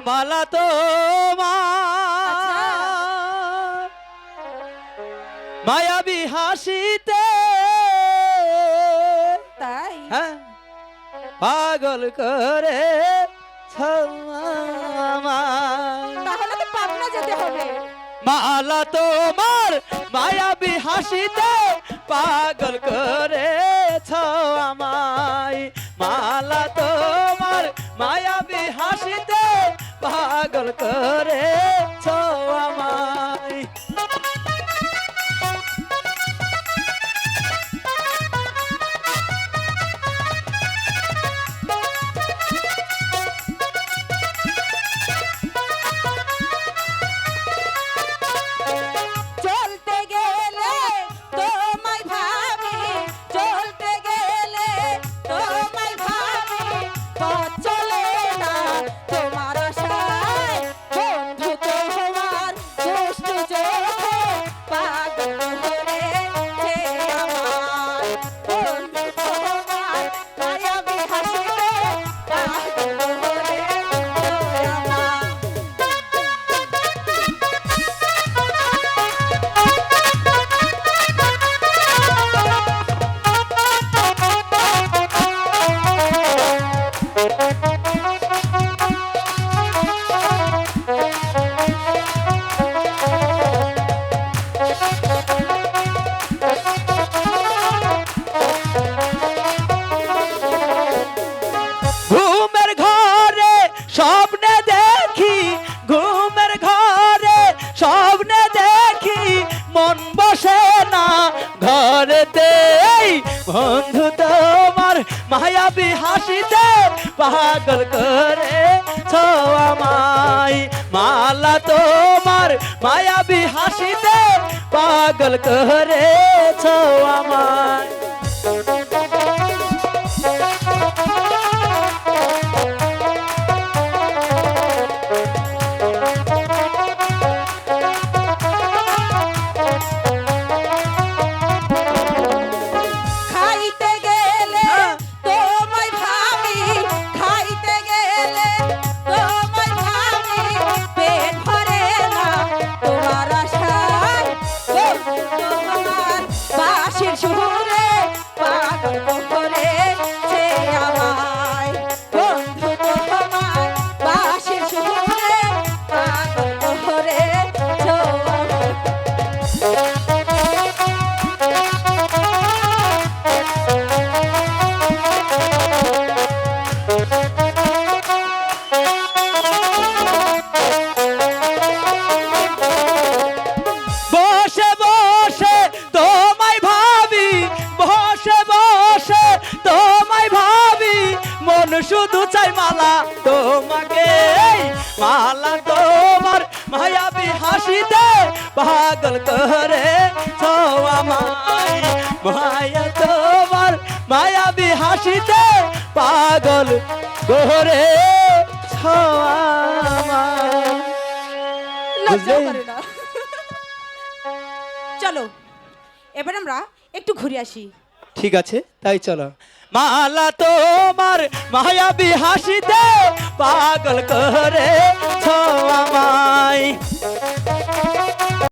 মালা তো মায়াবী হাসিতে। তাই? হ্যাঁ। পাগল করে তাহলে তো পাবনা যেতে হবে। মালা তোমার মায়াবী হাসিতে পাগল করে আমায়। মালা তোমার। মায়াবী হাসিতে পাগল করে ছো চলতে বসে না ঘরেতে। বন্ধু তোমার মায়াবি হাসিতে পাগল করে আমায়। মালা তোমার মায়াবি হাসিতে পাগল করে আমায়। বাঁশির হাসিতে পাগল করে মায়া তোমার মায়াবী হাসিতে পাগল করে চলো এবার আমরা একটু ঘুরে আসি। ঠিক আছে তাই চলো। মালা তোমার মায়াবী হাসিতে পাগল করে আমায়।